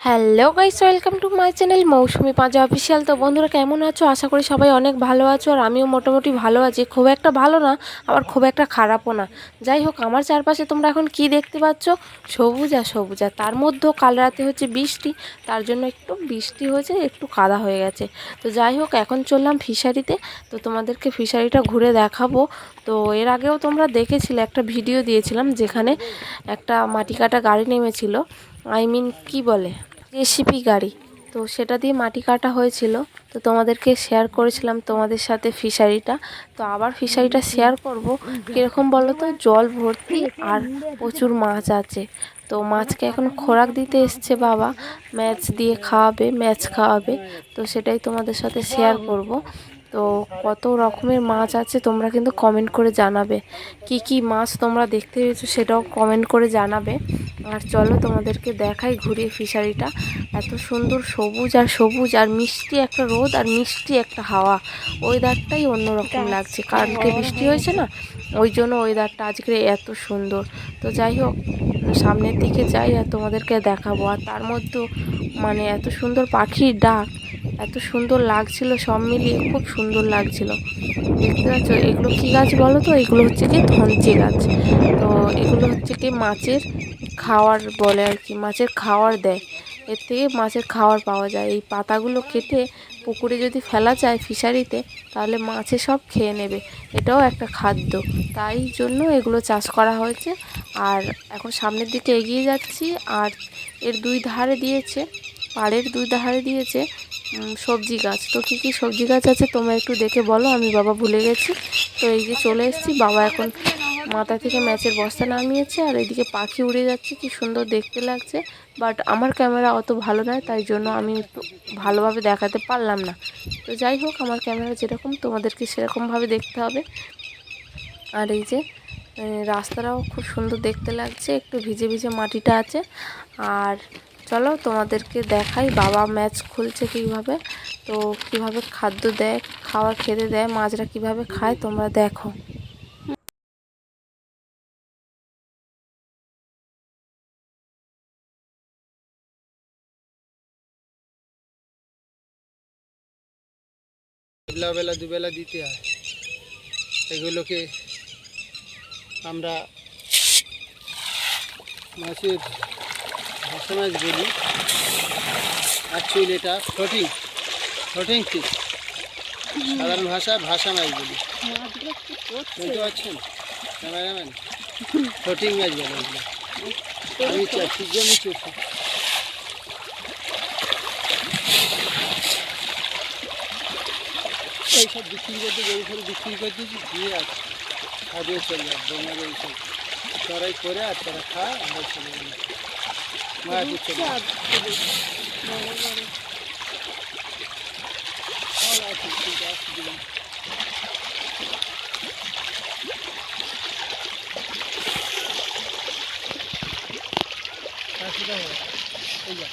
Hello guys welcome to my channel Mousumi Panja official তো বন্ধুরা, কেমন আছো? আশা করি সবাই অনেক ভালো আছো, আর আমিও মোটামুটি ভালো আছি। খুব একটা ভালো না, আবার খুব একটা খারাপও না। যাই হোক, আমার চারপাশে তোমরা এখন কি দেখতে পাচ্ছ? সবুজ আর সবুজ। আর তার মধ্যেও কাল রাতে হচ্ছে বৃষ্টি, তার জন্য একটু বৃষ্টি হয়েছে, একটু কাদা হয়ে গেছে। তো যাই হোক, এখন চললাম ফিশারিতে তো তোমাদেরকে ফিশারিটা ঘুরে দেখাবো। তো এর আগেও তোমরা দেখেছিলে, একটা ভিডিও দিয়েছিলাম, যেখানে একটা মাটি কাটা গাড়ি নেমেছিল। আই মিন কি বলে? রেসিপি গাড়ি। তো সেটা দিয়ে মাটি কাটা হয়েছিল। তো তোমাদেরকে শেয়ার করেছিলাম তোমাদের সাথে ফিশারিটা তো আবার ফিশারিটা শেয়ার করব। কীরকম বলো তো? জল ভর্তি আর প্রচুর মাছ আছে। তো মাছকে এখন খোরাক দিতে এসছে বাবা। ম্যাচ দিয়ে খাওয়াবে, ম্যাচ খাওয়াবে। তো সেটাই তোমাদের সাথে শেয়ার করব। তো কত রকমের মাছ আছে তোমরা কিন্তু কমেন্ট করে জানাবে। কি কি মাছ তোমরা দেখতে পেয়েছ সেটাও কমেন্ট করে জানাবে। আর চলো তোমাদেরকে দেখাই ঘুরিয়ে ফিশারিটা। এত সুন্দর সবুজ আর সবুজ আর মিষ্টি একটা রোদ আর মিষ্টি একটা হাওয়া। ওয়েদারটাই অন্যরকম লাগছে। কালকে বৃষ্টি হয়েছে না? ওই জন্য ওয়েদারটা আজকে এত সুন্দর। তো যাই হোক সামনের দিকে যাই আর তোমাদেরকে দেখাবো। আর তার মধ্যেও মানে এত সুন্দর পাখির ডাক এত সুন্দর লাগছিল সব মিলিয়ে খুব সুন্দর লাগছিল। দেখতে পাচ্ছ এগুলো কী গাছ বলো তো? এগুলো হচ্ছে কি ধনচি গাছ। তো এগুলো হচ্ছে কি মাছের খাওয়ার বলে আর কি, মাছের খাওয়ার দেয়। এর থেকে মাছের খাওয়ার পাওয়া যায়। এই পাতাগুলো কেটে পুকুরে যদি ফেলা যায় ফিশারিতে, তাহলে মাছে সব খেয়ে নেবে। এটাও একটা খাদ্য। তাই জন্য এগুলো চাষ করা হয়েছে। আর এখন সামনের দিকে এগিয়ে যাচ্ছি। আর এর দুই ধারে দিয়েছে, পাড়ের দুই ধারে দিয়েছে সবজি গাছ। তো কী কী সবজি গাছ আছে তোমরা একটু দেখে বলো, আমি বাবা ভুলে গেছি। তো এই যে চলে এসেছি, বাবা এখন মাথা থেকে ম্যাচের বস্তা নামিয়েছে আর এদিকে পাখি উড়ে যাচ্ছে, কি সুন্দর দেখতে লাগছে। বাট আমার ক্যামেরা অত ভালো নয়, তাই জন্য আমি ভালোভাবে দেখাতে পারলাম না। তো যাই হোক, আমার ক্যামেরা যেরকম, তোমাদেরকে সেরকমভাবে দেখতে হবে। আর এই যে রাস্তাটাও খুব সুন্দর দেখতে লাগছে, একটু ভিজে ভিজে মাটিটা আছে। আর চলো তোমাদেরকে দেখাই, বাবা ম্যাচ খুলছে কীভাবে, তো কীভাবে খাদ্য দেয় খাবার খেতে দেয়, মাছরা কীভাবে খায়, তোমরা দেখো। বেলা বেলা দুবেলা দিতে হয়। এগুলোকে আমরা মাছের ভাষা মাছ বলি। অ্যাকচুয়ালি এটা ফ্লোটিং ফ্লোটিং ফিশ সাধারণ ভাষায় ভাষা মাছ বলি। বুঝতে পারছেন? ক্যামেরাম্যান? ফ্লোটিং মাছ বলে আমি চাচ্ছি চলছি এইসব বিক্রি করতে গরু ফরু বিক্রি করে দিয়েছি দিয়ে আছে খাদিয়ে চলে যায় বোমার এইসব। চড়াই করে আর তারা খায় আমরা চলে যাই। মায়াপুর চলে যাই। ফল আছে, কিন্তু অসুবিধা নেই। অসুবিধা হবে না। এই যা।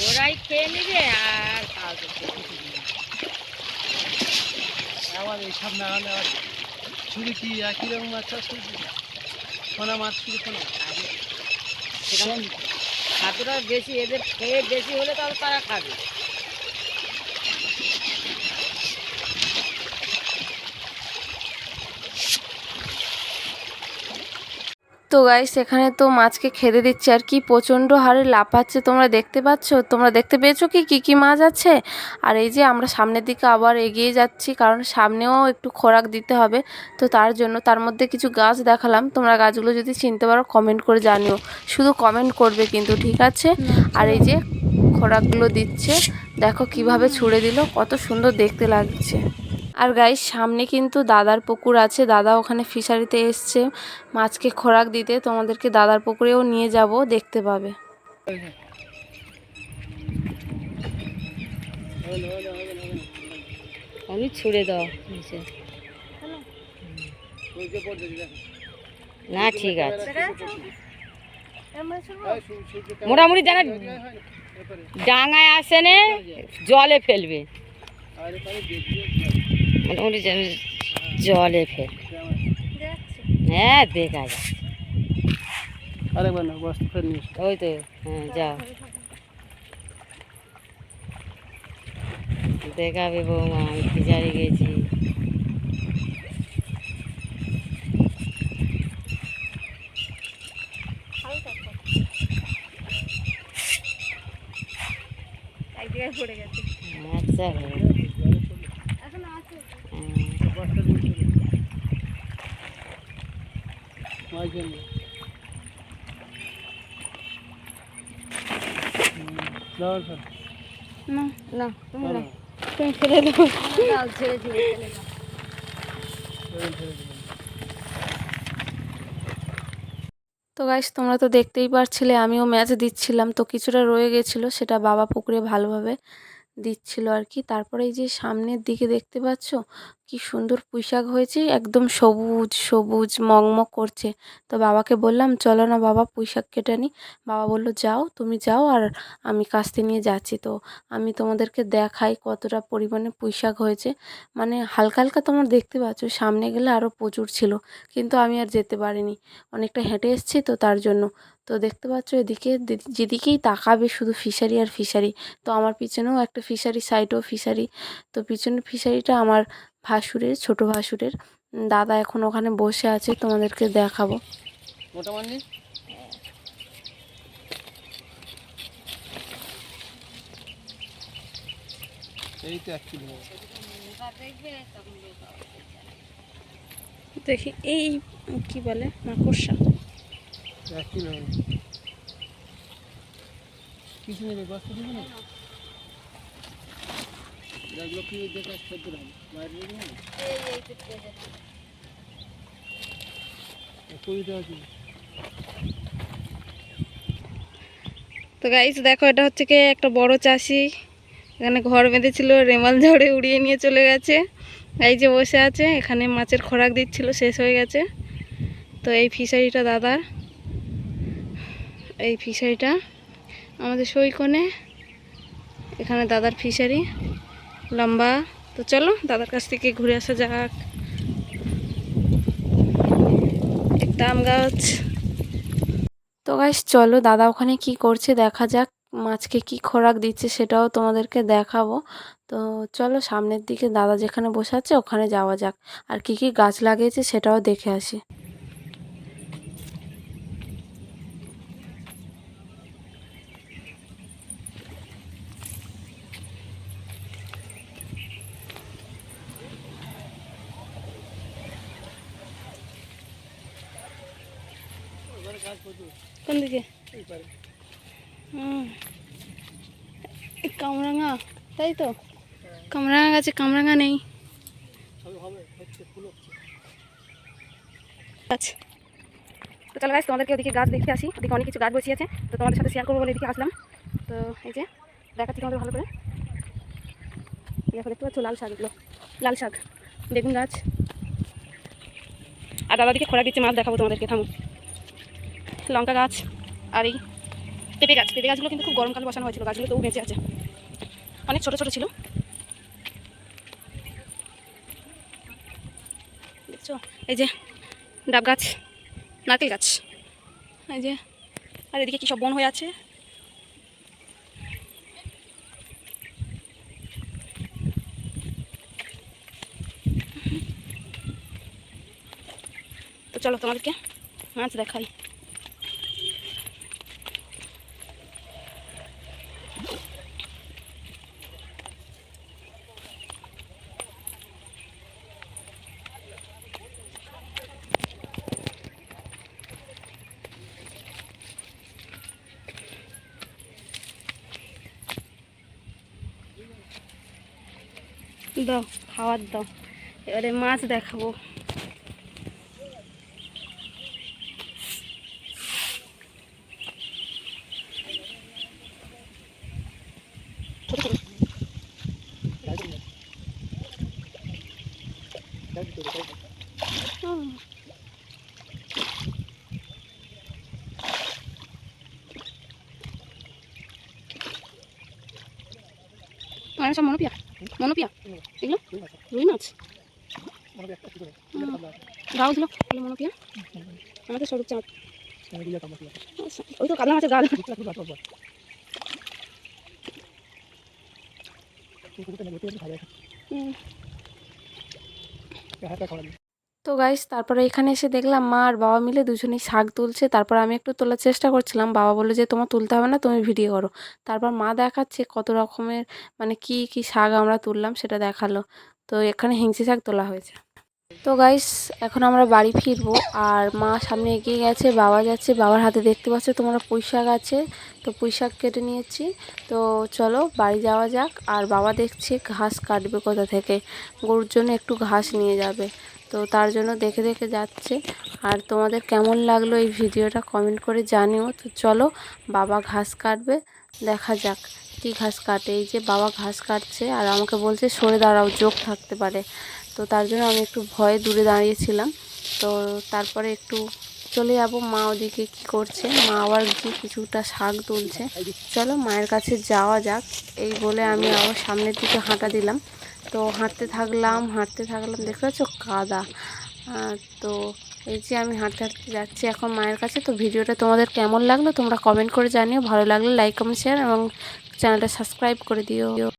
ওরাই খেয়ে নেবে আর কাউকে খেতে দিবে না। আবার না হলে শুধু কি একই রকম মাছ চাষ করছি কোনা মাছ কোনা সেরকম খাদ্যটা বেশি, এদের খেয়ে বেশি হলে তাহলে তারা খাবে। তো গাইস এখানে তো মাছকে খেতে দিচ্ছে আর কি প্রচণ্ড হারে লাফাচ্ছে। তোমরা দেখতে পাচ্ছ? তোমরা দেখতে পেয়েছ কি? কী কী মাছ আছে? আর এই যে আমরা সামনের দিকে আবার এগিয়ে যাচ্ছি, কারণ সামনেও একটু খোরাক দিতে হবে। তো তার জন্য তার মধ্যে কিছু গাছ দেখালাম। তোমরা গাছগুলো যদি চিনতে পারো কমেন্ট করে জানিও। শুধু কমেন্ট করবে কিন্তু, ঠিক আছে? আর এই যে খোরাকগুলো দিচ্ছে, দেখো কীভাবে ছুঁড়ে দিল, কত সুন্দর দেখতে লাগছে। আর গাইস সামনে কিন্তু দাদার পুকুর আছে। দাদা ওখানে ফিশারিতে এসছে। মাছকে খোরাক দিতে তোমাদেরকে দাদার পুকুরেও নিয়ে যাব, দেখতে পাবে। আমি ছুড়ে দাও না, ঠিক আছে। মোটামুটি। ডাঙায় আসেনে জলে ফেলবে। মোটামুটি যেন জলে ফেল কেমন। হ্যাঁ দেখা যায় আরেকবার না বস্তা ফের নিয়ে এসো। ওই তো হ্যাঁ যাও দেখাবে বৌমা আমি ফিজারে গেছি আচ্ছা হ্যাঁ। বস্তা দিয়ে চলে এসো। মাছ জন্য। না না তুমি না। তুমি ফেলে ছেড়ে। তো গাইস তোমরা তো দেখতেই পারছিলে আমিও ম্যাচ দিচ্ছিলাম তো কিছুটা রয়ে গেছিল সেটা বাবা পুকুরে ভালোভাবে দিচ্ছিল আর কি। তারপরে এই যে সামনের দিকে দেখতে পাচ্ছ কি সুন্দর পুঁইশাক হয়েছে, একদম সবুজ সবুজ, মগমগ করছে। তো বাবাকে বললাম, চলো না বাবা, পুঁইশাক কেটে নিই বাবা বলল, যাও, তুমি যাও আর আমি কাস্তে নিয়ে যাচ্ছি। তো আমি তোমাদেরকে দেখাই কতটা পরিমাণে পুঁইশাক হয়েছে। মানে হালকা হালকা তোমরা দেখতে পাচ্ছ, সামনে গেলে আরও প্রচুর ছিল, কিন্তু আমি আর যেতে পারিনি। অনেকটা হেঁটে এসেছি তো তার জন্য। তো দেখতে পাচ্ছ এদিকে যেদিকেই তাকাবে শুধু ফিশারি আর ফিশারি। তো আমার পিছনেও একটা ফিশারি, সাইডেও ফিশারি। তো পিছনের ফিশারিটা আমার ভাসুরের ছোট ভাসুরের। দাদা এখন ওখানে বসে আছে তোমাদেরকে দেখাবো। দেখি এই কি বলে মাকড়সা। কিছু নেই কি দেখে খেতে বাইরে তো গাইস দেখো, এটা হচ্ছে কি একটা বড় চাষি। এখানে ঘর বেঁধেছিল, রেমাল ঝড়ে উড়িয়ে নিয়ে চলে গেছে। এই যে বসে আছে, এখানে মাছের খোরাক দিচ্ছিল, শেষ হয়ে গেছে। তো এই ফিশারিটা দাদার। এই ফিশারিটা আমাদের সৈকনে। এখানে দাদার ফিশারি। লম্বা। তো চলো, দাদার কাছ থেকে ঘুরে আসা যাক। একটা আম গাছ। তো গাইস চলো, দাদা ওখানে কি করছে দেখা যাক, মাছকে কি খোরাক দিচ্ছে সেটাও তোমাদেরকে দেখাবো। তো চলো, সামনের দিকে দাদা যেখানে বসে আছে ওখানে যাওয়া যাক। আর কি কি গাছ লাগিয়েছে সেটাও দেখে আসি কোন দিকে হুম এই কামরাঙা, তাই তো? কামরাঙা গাছে কামরাঙা নেই। আচ্ছা তো চলো গাছ তোমাদেরকে ওদিকে গাছ দেখতে আসি। ওদিকে অনেক কিছু গাছ বসিয়েছে তো তোমাদের সাথে শেয়ার করব বলে এদিকে আসলাম। তো এই যে, দেখাচ্ছি তোমাদের ভালো করে। দেখো, দেখতে পাচ্ছ লাল শাক লাল শাক, বেগুন গাছ। আর দাদা দিকে খোরাক দিচ্ছে, মাছ দেখাবো তোমাদেরকে, থামো। লঙ্কা গাছ আর এই পেঁপে গাছ। পেঁপে গাছগুলো কিন্তু খুব গরমকালে বসানো হয়েছিল, গাছগুলো তবু বেঁচে আছে। অনেক ছোট ছোট ছিল। দেখছ? এই যে ডাব গাছ, নারকেল গাছ। এই যে, আর এদিকে কী সব বন হয়ে আছে? তো চলো তোমাদেরকে মাছ দেখাই। দাও খাওয়ার দাও। এবারে মাছ দেখাবো। মনোপিয়া এগুলো রুই মাছ। গাও দিল তাহলে মনোপিয়া। আমাদের সরু আচ্ছা, ওই তো কাতলা মাছের গাল। হুম, তো গাইস তারপরে এখানে এসে দেখলাম মা আর বাবা মিলে দুজনেই শাক তুলছে। তারপর আমি একটু তোলার চেষ্টা করছিলাম। বাবা বলল যে, তোমার তুলতে হবে না, তুমি ভিডিও করো। তারপর মা দেখাচ্ছে কত রকমের মানে কি কি শাক আমরা তুললাম, সেটা দেখাল। তো এখানে হিংসি শাক তোলা হয়েছে। তো গাইস এখন আমরা বাড়ি ফিরবো আর মা সামনে এগিয়ে গেছে, বাবা যাচ্ছে, বাবার হাতে দেখতে পাচ্ছ তোমরা পুঁই শাক আছে, তো পুঁই শাক কেটে নিয়েছি। তো চলো বাড়ি যাওয়া যাক, আর বাবা দেখছে ঘাস কাটবে কোথা থেকে, গরুর জন্য একটু ঘাস নিয়ে যাবে। তো তার জন্য দেখে দেখে যাচ্ছে, আর তোমাদের কেমন লাগল এই ভিডিওটা কমেন্ট করে জানিও। তো চলো বাবা ঘাস কাটবে, দেখা যাক কী ঘাস কাটে। এই যে বাবা ঘাস কাটছে, আর আমাকে বলছে সরে দাঁড়াও, যোগ থাকতে পারে। তো তার জন্য আমি একটু ভয়ে দূরে দাঁড়িয়েছিলাম। তো তারপরে একটু চলে যাব। মা ওদিকে কী করছে? মা আবার গিয়ে কিছুটা শাক তুলছে। চলো মায়ের কাছে যাওয়া যাক। এই বলে আমি আবার সামনের দিকে হাঁটা দিলাম। তো হাঁটতে থাকলাম হাঁটতে থাকলাম। দেখতে পাচ্ছ কাদা। তো এই যে আমি হাঁটতে হাঁটতে যাচ্ছি এখন মায়ের কাছে। তো ভিডিওটা তোমাদের কেমন লাগল তোমরা কমেন্ট করে জানিও। ভালো লাগলে লাইক কমেন্ট শেয়ার এবং চ্যানেলটা সাবস্ক্রাইব করে দিও।